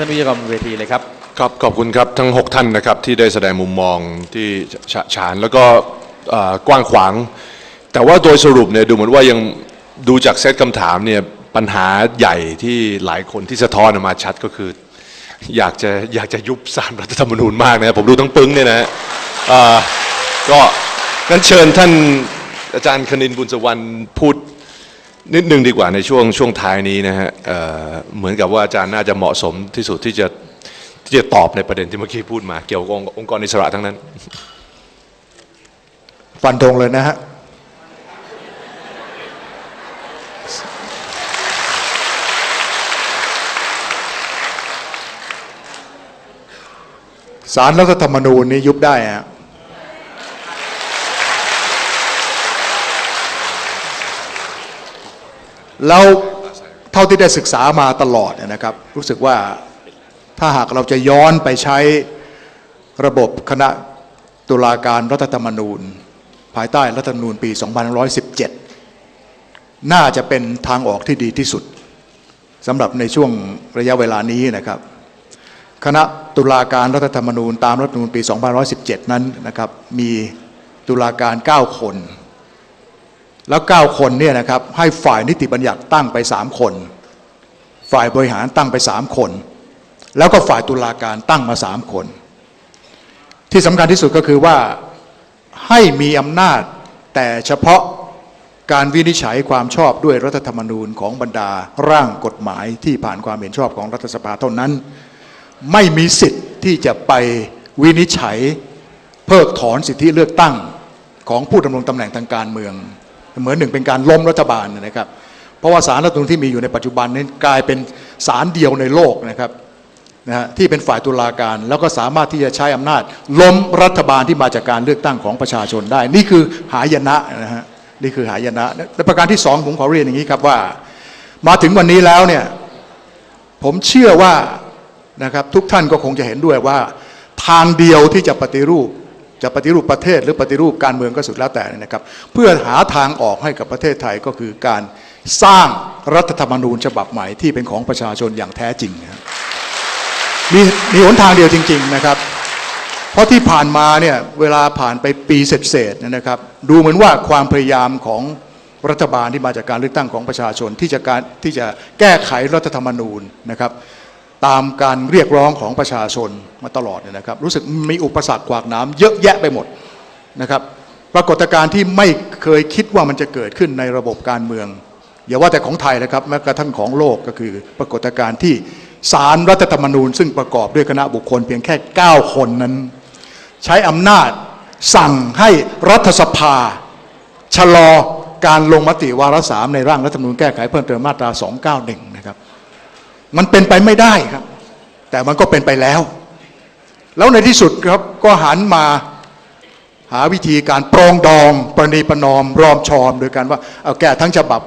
ท่านวิทยากรเวทีเลยครับครับขอบคุณครับทั้ง 6 ท่านนะครับที่ได้แสดงมุมมองที่ฉะฉานแล้วก็กว้างขวาง แต่ว่าโดยสรุปเนี่ยดูเหมือนว่ายังดูจากเซตคำถามเนี่ยปัญหาใหญ่ที่หลายคนที่สะท้อนออกมาชัดก็คือ อยากจะอยากจะยุบสารรัฐธรรมนูญมากนะผมดูทั้งปึ้งเนี่ยนะฮะก็งั้นเชิญท่านอาจารย์คณินบุญสวรรณพูด นิดนึงดีกว่าในช่วงช่วงท้ายนี้นะฮะเอ่อเหมือนกับว่าอาจารย์น่าจะเหมาะสมที่สุดที่จะที่จะตอบในประเด็นที่เมื่อกี้พูดมา เกี่ยวกับองค์องค์กรอิสระทั้งนั้น ฟันธงเลยนะฮะสารรัฐธรรมนูญนี้ยุบได้ฮะ แล้วเท่าที่ได้ศึกษามาตลอดนยนะครับ รู้สึกว่าถ้าหากเราจะย้อนไปใช้ระบบคณะตุลาการรัฐธรรมนูญ ภายใต้รัฐธรรมนูญปี 2517 น่าจะเป็นทางออกที่ดีที่สุดสำหรับในช่วงระยะเวลานี้นะครับ คณะตุลาการรัฐธรรมนูญตามรัฐธรรมนูญปี 2517 นั้นนะครับมีตุลาการ 9 คน แล้ว 9 คนเนี่ยนะครับให้ฝ่ายนิติบัญญัติตั้งไป 3 คน ฝ่ายบริหารตั้งไป 3 คน แล้วก็ฝ่ายตุลาการตั้งมา 3 คน ที่สำคัญที่สุดก็คือว่าให้มีอำนาจแต่เฉพาะการวินิจฉัยความชอบด้วยรัฐธรรมนูญของบรรดาร่างกฎหมายที่ผ่านความเห็นชอบของรัฐสภาเท่านั้น ไม่มีสิทธิ์ที่จะไปวินิจฉัย เพิกถอนสิทธิเลือกตั้งของผู้ดำรงตำแหน่งทางการเมือง เหมือนหนึ่งเป็นการล้มรัฐบาลนะครับ เพราะว่าสารรัฐธรรมนูญที่มีอยู่ในปัจจุบันนี้กลายเป็นสารเดียวในโลกนะครับนะฮะที่เป็นฝ่ายตุลาการ แล้วก็สามารถที่จะใช้อำนาจ ล้มรัฐบาลที่มาจากการเลือกตั้งของประชาชนได้ นี่คือหายนะนะฮะนี่คือหายนะและประการที่สองผมขอเรียนอย่างนี้ครับว่า มาถึงวันนี้แล้วเนี่ยผมเชื่อว่านะครับทุกท่านก็คงจะเห็นด้วยว่า ทางเดียวที่จะปฏิรูป จะปฏิรูปประเทศหรือปฏิรูปการเมืองก็สุดแล้วแต่นะครับ เพื่อหาทางออกให้กับประเทศไทยก็คือการสร้างรัฐธรรมนูญฉบับใหม่ที่เป็นของประชาชนอย่างแท้จริงมีมีหนทางเดียวจริง ๆนะครับ เพราะที่ผ่านมาเนี่ยเวลาผ่านไปปีเศษๆเนี่ยนะครับ ดูเหมือนว่าความพยายามของรัฐบาลที่มาจากการเลือกตั้งของประชาชนที่จะการที่จะแก้ไขรัฐธรรมนูญนะครับ ตามการเรียกร้องของประชาชนมาตลอดเนี่ยนะครับ รู้สึกมีอุปสรรคขวากน้ำเยอะแยะไปหมดนะครับ ปรากฏการณ์ที่ไม่เคยคิดว่ามันจะเกิดขึ้นในระบบการเมืองอย่าว่าแต่ของไทยนะครับแม้กระทั่งของโลกก็คือปรากฏการณ์ที่สารรัฐธรรมนูญ ซึ่งประกอบด้วยคณะบุคคลเพียงแค่ 9 คนนั้น ใช้อำนาจสั่งให้รัฐสภา ชะลอการลงมติวาระสามในร่างรัฐธรรมนูญแก้ไขเพิ่มเติมมาตรา 291 มันเป็นไปไม่ได้ครับ แต่มันก็เป็นไปแล้ว แล้วในที่สุดครับก็หันมาหาวิธีการปรองดองประนีประนอมรอมชอมโดยการว่าเอาแก้ทั้งฉบับ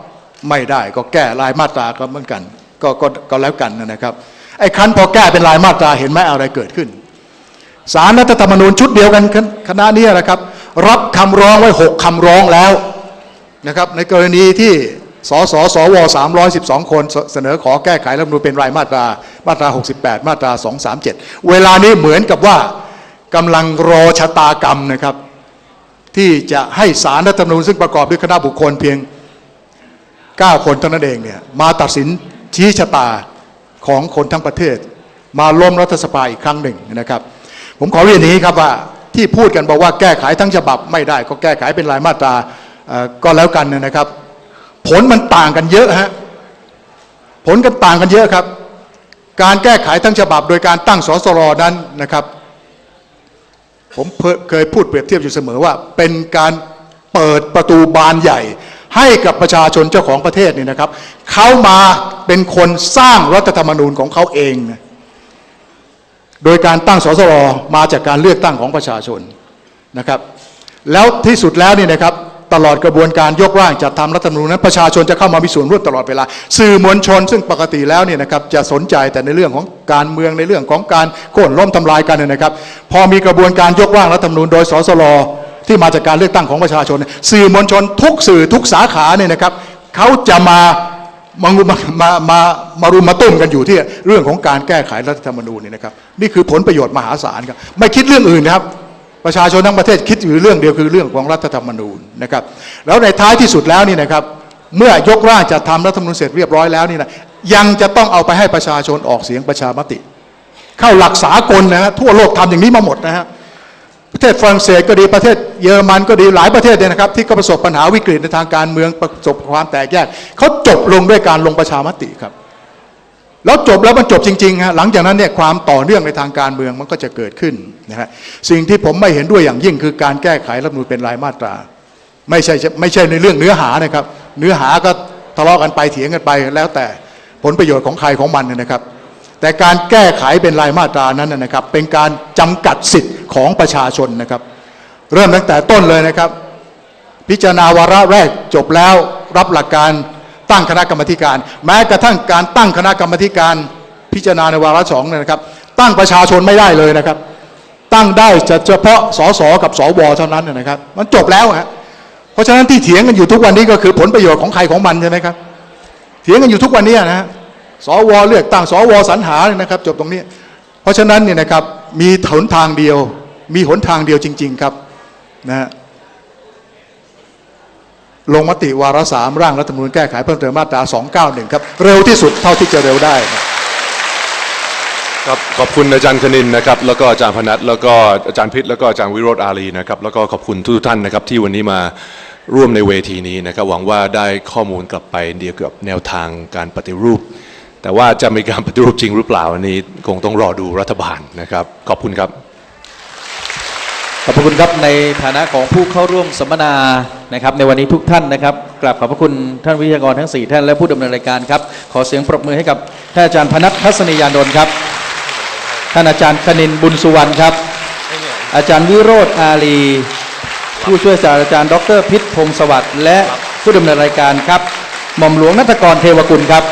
ไม่ได้ก็แก้รายมาตราก็เหมือนกันก็ก็ก็แล้วกันนะครับไอ้คันพอแก้เป็นรายมาตราเห็นไหมอะไรเกิดขึ้นสารรัฐธรรมนูญชุดเดียวกันคณะนี้นะครับ รับคำร้องไว้หกคำร้องแล้วนะครับ ในกรณีที่ สสสว312 คนเสเสนอขอแก้ไขรัฐมนูญเป็นรายมาตรา มาตรา 68 มาตรา 237 เวลานี้เหมือนกับว่ากำลังรอชะตากรรมนะครับ ที่จะให้สารรัฐธรรมนูญซึ่งประกอบด้วยคณะบุคคลเพียง 9 คนเท่านั้นเองเนี่ยมาตัดสินชี้ชะตาของคนทั้งประเทศ มาล้มรัฐสภาอีกครั้งหนึ่งนะครับ ผมขอเรียนนี้ครับว่าที่พูดกันบอกว่าแก้ไขทั้งฉบับไม่ได้ก็แก้ไขเป็นรายมาตราก็แล้วกันนะครับ ผลมันต่างกันเยอะฮะผลกันต่างกันเยอะครับ การแก้ไขทั้งฉบับโดยการตั้งสสรนั้นนะครับ ผมเคยพูดเปรียบเทียบอยู่เสมอว่า เป็นการเปิดประตูบานใหญ่ ให้กับประชาชนเจ้าของประเทศนี่นะครับเขามาเป็นคนสร้างรัฐธรรมนูญของเขาเองนะโดยการตั้งสสรมาจากการเลือกตั้งของประชาชนนะครับ แล้วที่สุดแล้วนี่นะครับ ตลอดกระบวนการยกร่างจัดทำรัฐธรรมนูญนั้นประชาชนจะเข้ามามีส่วนร่วมตลอดเวลา สื่อมวลชน ซึ่งปกติแล้วเนี่ยนะครับจะสนใจแต่ในเรื่องของการเมืองในเรื่องของการโค่นล้มทำลายกันเนยนะครับ พอมีกระบวนการยกร่างรัฐธรรมนูญโดยสสรที่มาจากการเลือกตั้งของประชาชน สื่อมวลชนทุกสื่อทุกสาขาเนี่ยนะครับเขาจะมามามามามามารุมมาตุ้มกันอยู่ที่เรื่องของการแก้ไขรัฐธรรมนูญนี่นะครับ นี่คือผลประโยชน์มหาศาลครับไม่คิดเรื่องอื่นนะครับ ประชาชนทั้งประเทศคิดอยู่เรื่องเดียวคือเรื่องของรัฐธรรมนูญนะครับแล้วในท้ายที่สุดแล้วนี่นะครับเมื่อยกร่างจัดทำรัฐธรรมนูญเสร็จเรียบร้อยแล้วนี่นะยังจะต้องเอาไปให้ประชาชนออกเสียงประชามติ เข้าหลักสากลนะฮะทั่วโลกทำอย่างนี้มาหมดนะฮะประเทศฝรั่งเศสก็ดีประเทศเยอรมันก็ดีหลายประเทศเนี่ยนะครับที่ก็ประสบปัญหาวิกฤตในทางการเมืองประสบความแตกแยกเขาจบลงด้วยการลงประชามติครับแล้วจบแล้วมันจบจริงๆฮะหลังจากนั้นเนี่ยความต่อเนื่องในทางการเมืองมันก็จะเกิดขึ้น นะฮะสิ่งที่ผมไม่เห็นด้วยอย่างยิ่งคือการแก้ไขรัฐมนูญเป็นรายมาตรา ไม่ใช่ไม่ใช่ในเรื่องเนื้อหานะครับ เนื้อหาก็ทะเลาะกันไปเถียงกันไปแล้วแต่ผลประโยชน์ของใครของมันนะครับ แต่การแก้ไขเป็นรายมาตรานั้นนะครับ เป็นการจำกัดสิทธิ์ของประชาชนนะครับ เริ่มตั้งแต่ต้นเลยนะครับ พิจารณาวาระแรกจบแล้วรับหลักการตั้งคณะกรรมการ แม้กระทั่งการตั้งคณะกรรมการพิจารณาในวาระสองนะครับ ตั้งประชาชนไม่ได้เลยนะครับ ตั้งได้เฉพาะสสกับสวเท่านั้นนะครับ มันจบแล้วฮะเพราะฉะนั้นที่เถียงกันอยู่ทุกวันนี้ก็คือผลประโยชน์ของใครของมันใช่ไหมครับ เถียงกันอยู่ทุกวันนี้นะฮะสวเลือกตั้งสวสรรหาเนี่ยนะครับ จบตรงนี้ เพราะฉะนั้นเนี่ยนะครับมีหนทางเดียว มีหนทางเดียวจริง ๆครับนะฮะลงมติวาระสามร่างรัฐธรรมนูญแก้ไขเพิ่มเติมมาตรา 291 ครับ เร็วที่สุดเท่าที่จะเร็วได้ ครับขอบคุณอาจารย์คณินนะครับแล้วก็อาจารย์พนัทแล้วก็อาจารย์พิษแล้วก็อาจารย์วิโรธอารีนะครับแล้วก็ขอบคุณทุกท่านนะครับที่วันนี้มาร่วมในเวทีนี้นะครับหวังว่าได้ข้อมูลกลับไปเดียวกับแนวทางการปฏิรูป แต่ว่าจะมีการปฏิรูปจริงหรือเปล่าอันนี้คงต้องรอดูรัฐบาลนะครับ ขอบคุณครับ ขอบพระคุณครับในฐานะของผู้เข้าร่วมสัมมนานะครับในวันนี้ทุกท่านนะครับกราบขอบพระคุณท่านวิทยากรทั้ง 4 ท่านและผู้ดำเนินรายการครับขอเสียงปรบมือให้กับท่านอาจารย์พนัททัศนียานนท์ครับ ท่านอาจารย์คณินบุญสุวรรณครับ อาจารย์วิโรธอาลี ผู้ช่วยศาสตราจารย์ ดรพิษพงศวัสดิ์และผู้ดำเนินรายการครับหม่อมหลวงนัทกรเทวกุลครับ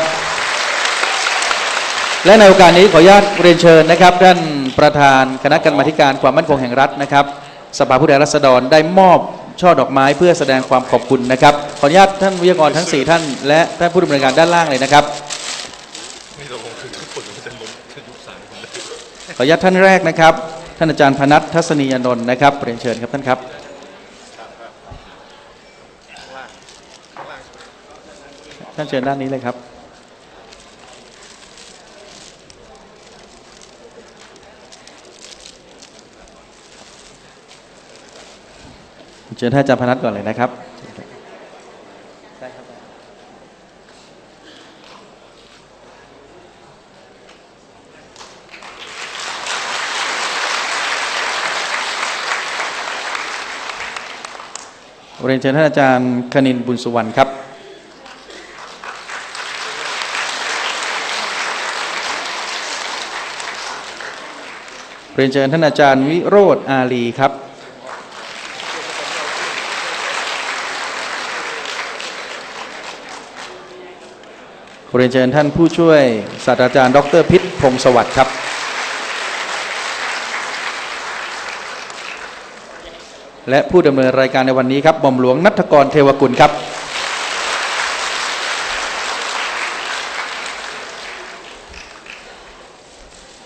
และในโอกาสนี้ขออนุญาตเรียนเชิญนะครับท่านประธานคณะกรรมาธิการความมั่นคงแห่งรัฐนะครับ สภาผู้แทนราษฎรได้มอบช่อดอกไม้เพื่อแสดงความขอบคุณนะครับ ขออนุญาตท่านวิทยากรทั้ง 4 ท่าน และท่านผู้ดำเนินการด้านล่างเลยนะครับ ข ออนุญาตท่านแรกนะครับ ท่านอาจารย์พนัททัศนียนนท์นะครับเรียนเชิญครับท่านครับท่านเชิญด้านนี้เลยครับ เชิญท่านอาจารย์พนัทก่อนเลยนะครับ เรียนเชิญท่านอาจารย์คณินบุญสุวรรณครับ เรียนเชิญท่านอาจารย์วิโรธอาลีครับ เรียนเชิญท่านผู้ช่วยศาสตราจารย์ ดรพิษพงศวัสดิ์ครับ และผู้ดำเนินรายการในวันนี้ครับหม่อมหลวงนัทกรเทวกุลครับ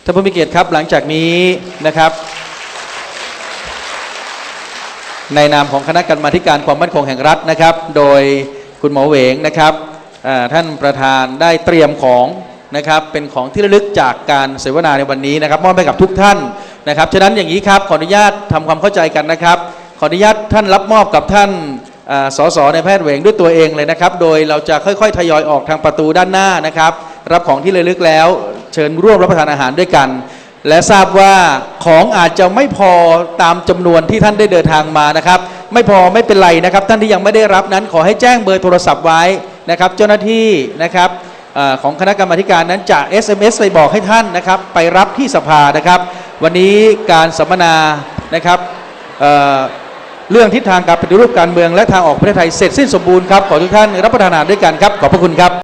ท่านผู้มีเกียรติครับหลังจากนี้นะครับ ในนามของคณะกรรมาการความมั่นคงแห่งรัฐนะครับ โดยคุณหมอเหวงนะครับท่านประธานได้เตรียมของนะครับเป็นของที่ระลึกจากการเสวนาในวันนี้นะครับมอบให้กับทุกท่านนะครับฉะนั้นอย่างนี้ครับขออนุญาตทำความเข้าใจกันนะครับ ออนุญาตท่านรับมอบกับท่านสสในแพทย์เวงด้วยตัวเองเลยนะครับ โดยเราจะค่อยๆ ทยอยออกทางประตูด้านหน้านะครับ รับของที่ระลึกแล้ว เชิญร่วมรับประทานอาหารด้วยกัน และทราบว่าของอาจจะไม่พอตามจำนวนที่ท่านได้เดินทางมานะครับ ไม่พอไม่เป็นไรนะครับ ท่านที่ยังไม่ได้รับนั้นขอให้แจ้งเบอร์โทรศัพท์ไว้นะครับ เจ้าหน้าที่นะครับอของคณะกรรมาการนั้นจะ SMS ไปบอกให้ท่านนะครับ ไปรับที่สภานะครับ วันนี้การสัมมนานะครับ เรื่องทิศทางการปฏิรูปการเมืองและทางออกประเทศไทยเสร็จสิ้นสมบูรณ์ครับขอทุกท่านรับประทานอาหารด้วยกันครับขอบพระคุณครับ